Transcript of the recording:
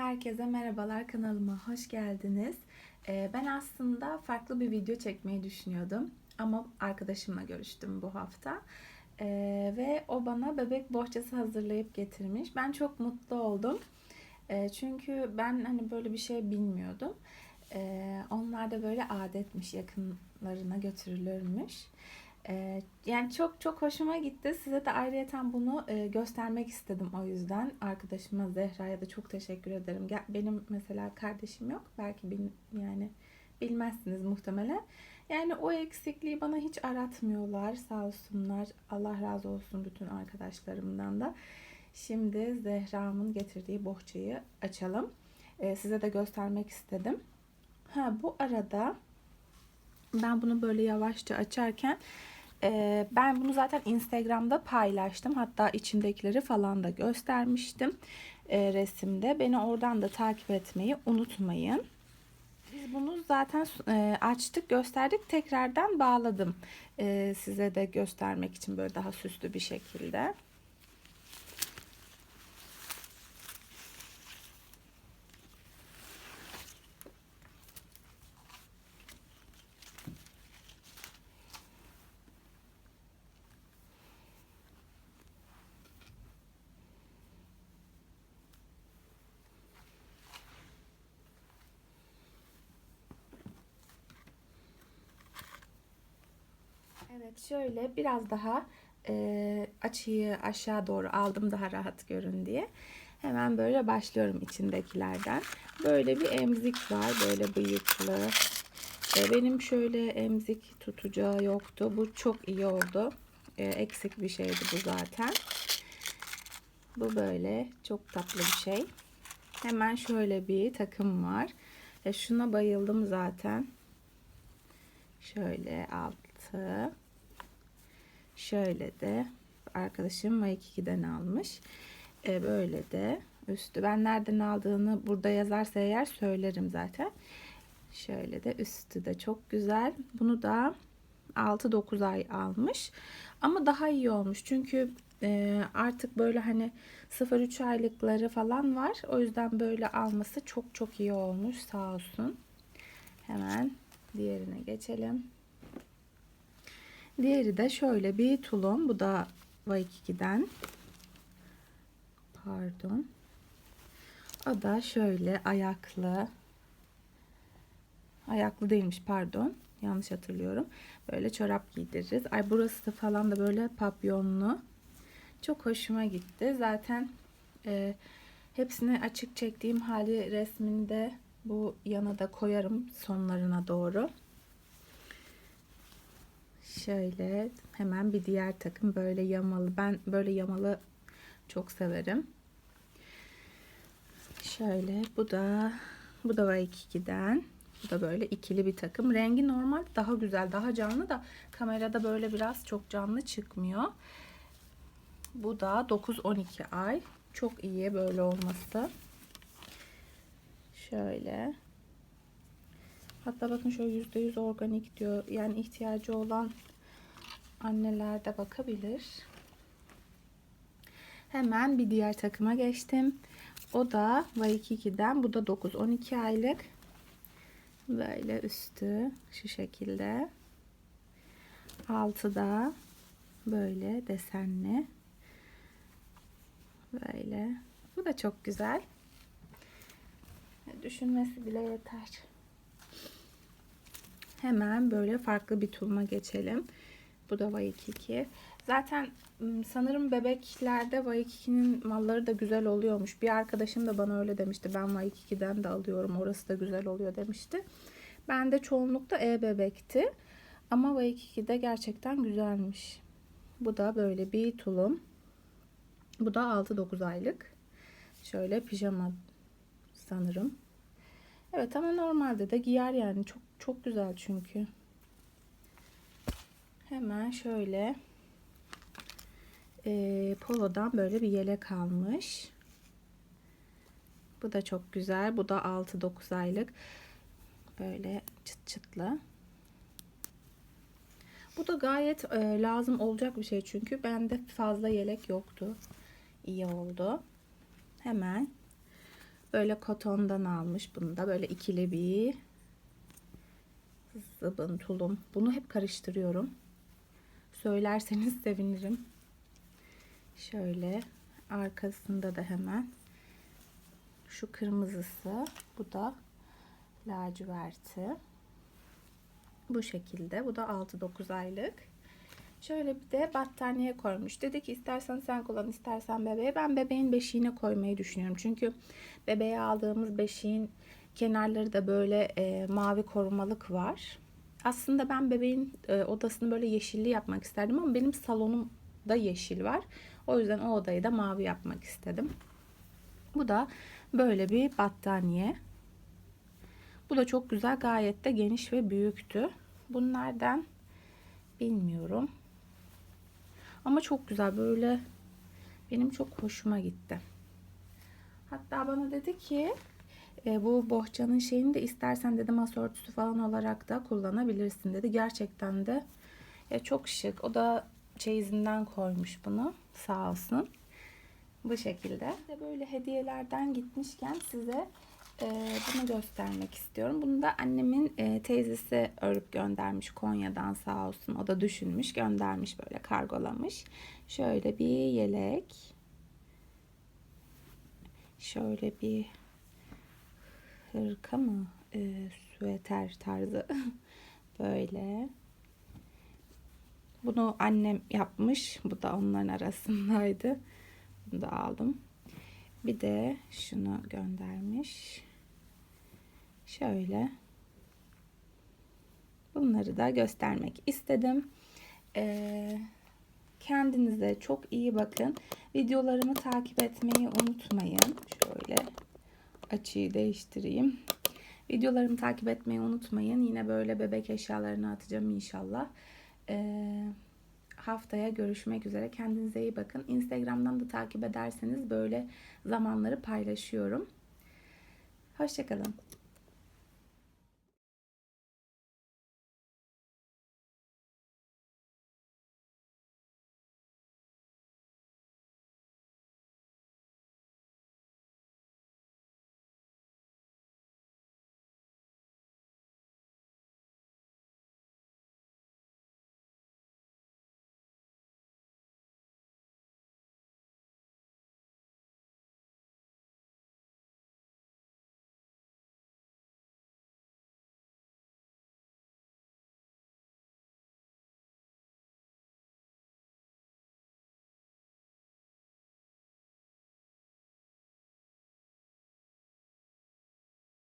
Herkese merhabalar kanalıma hoş geldiniz. Ee, ben aslında farklı bir video çekmeyi düşünüyordum ama arkadaşımla görüştüm bu hafta Ee, ve o bana bebek bohçası hazırlayıp getirmiş. Ben çok mutlu oldum Ee, çünkü ben hani böyle bir şey bilmiyordum. Onlar da böyle adetmiş yakınlarına götürülürmüş. Ee, yani çok çok hoşuma gitti. Size de ayrıyeten bunu e, göstermek istedim o yüzden. Arkadaşıma Zehra'ya da çok teşekkür ederim. Benim mesela kardeşim yok. Belki bil, yani bilmezsiniz muhtemelen. Yani o eksikliği bana hiç aratmıyorlar. Sağ olsunlar. Allah razı olsun bütün arkadaşlarımdan da. Şimdi Zehra'mın getirdiği bohçayı açalım. Ee, size de göstermek istedim. Ha bu arada ben bunu böyle yavaşça açarken e, ben bunu zaten Instagram'da paylaştım. Hatta içindekileri falan da göstermiştim e, resimde. Beni oradan da takip etmeyi unutmayın. Biz bunu zaten e, açtık, gösterdik. Tekrardan bağladım. E, size de göstermek için böyle daha süslü bir şekilde. Evet şöyle biraz daha e, açıyı aşağı doğru aldım daha rahat görün diye. Hemen böyle başlıyorum içindekilerden. Böyle bir emzik var böyle bıyıklı. E, benim şöyle emzik tutacağı yoktu. Bu çok iyi oldu. E, eksik bir şeydi bu zaten. Bu böyle çok tatlı bir şey. Hemen şöyle bir takım var. E, şuna bayıldım zaten. Şöyle altı. Şöyle de arkadaşım Maikiki'den almış. E, böyle de üstü. Ben nereden aldığını burada yazarsa eğer söylerim zaten. Şöyle de üstü de çok güzel. Bunu da 6-9 ay almış. Ama daha iyi olmuş. Çünkü e, artık böyle hani 0-3 aylıkları falan var. O yüzden böyle alması çok çok iyi olmuş. Sağ olsun. Hemen diğerine geçelim. Diğeri de şöyle bir tulum. Bu da Waikiki'den. Pardon. O da şöyle ayaklı. Ayaklı değilmiş pardon. Yanlış hatırlıyorum. Böyle çorap giydiririz. Ay burası da falan da böyle papyonlu. Çok hoşuma gitti. Zaten e, hepsini açık çektiğim hali resmini de bu yana da koyarım sonlarına doğru. Şöyle hemen bir diğer takım böyle yamalı. Ben böyle yamalı çok severim. Şöyle bu da bu da Waikiki'den. Bu da böyle ikili bir takım. Rengi normal daha güzel, daha canlı da kamerada böyle biraz çok canlı çıkmıyor. Bu da 9-12 ay. Çok iyi böyle olması. Şöyle. Hatta bakın şöyle %100 organik diyor. Yani ihtiyacı olan anneler de bakabilir. Hemen bir diğer takıma geçtim. O da Waikiki'den. Bu da 9-12 aylık. Böyle üstü şu şekilde. Altı da böyle desenli. Böyle. Bu da çok güzel. Düşünmesi bile yeter. Hemen böyle farklı bir tuluma geçelim. Bu da Waikiki. Zaten sanırım bebeklerde Waikiki'nin malları da güzel oluyormuş. Bir arkadaşım da bana öyle demişti. Ben Waikiki'den de alıyorum. Orası da güzel oluyor demişti. Ben de çoğunlukla e-bebekti. Ama Waikiki de gerçekten güzelmiş. Bu da böyle bir tulum. Bu da 6-9 aylık. Şöyle pijama sanırım. Evet ama normalde de giyer yani. Çok çok güzel çünkü. Hemen şöyle e, polodan böyle bir yelek almış. Bu da çok güzel. Bu da 6-9 aylık. Böyle çıt çıtlı. Bu da gayet e, lazım olacak bir şey çünkü bende fazla yelek yoktu. İyi oldu. Hemen Böyle kotondan almış bunu da. Böyle ikili bir zıbın tulum. Bunu hep karıştırıyorum. Söylerseniz sevinirim. Şöyle arkasında da hemen şu kırmızısı. Bu da laciverti. Bu şekilde. Bu da 6-9 aylık. Şöyle bir de battaniye koymuş. Dedi ki istersen sen kullan istersen bebeğe. Ben bebeğin beşiğine koymayı düşünüyorum. Çünkü bebeğe aldığımız beşiğin kenarları da böyle e, mavi korumalık var. Aslında ben bebeğin e, odasını böyle yeşilli yapmak isterdim ama benim salonumda yeşil var. O yüzden o odayı da mavi yapmak istedim. Bu da böyle bir battaniye. Bu da çok güzel. Gayet de geniş ve büyüktü. Bunlardan bilmiyorum. Ama çok güzel. Böyle benim çok hoşuma gitti. Hatta bana dedi ki e, bu bohçanın şeyini de istersen dedi masa örtüsü falan olarak da kullanabilirsin dedi. Gerçekten de ya çok şık. O da çeyizinden koymuş bunu. Sağ olsun. Bu şekilde. De böyle hediyelerden gitmişken size e, bunu göstermek istiyorum. Bunu da annemin e, teyzesi örüp göndermiş Konya'dan sağ olsun. O da düşünmüş göndermiş böyle kargolamış. Şöyle bir yelek. Şöyle bir hırka mı? E, süeter tarzı. böyle. Bunu annem yapmış. Bu da onların arasındaydı. Bunu da aldım. Bir de şunu göndermiş. Şöyle. Bunları da göstermek istedim. Ee, kendinize çok iyi bakın. Videolarımı takip etmeyi unutmayın. Şöyle açıyı değiştireyim. Videolarımı takip etmeyi unutmayın. Yine böyle bebek eşyalarını atacağım inşallah. Ee, haftaya görüşmek üzere. Kendinize iyi bakın. Instagram'dan da takip ederseniz böyle zamanları paylaşıyorum. Hoşçakalın.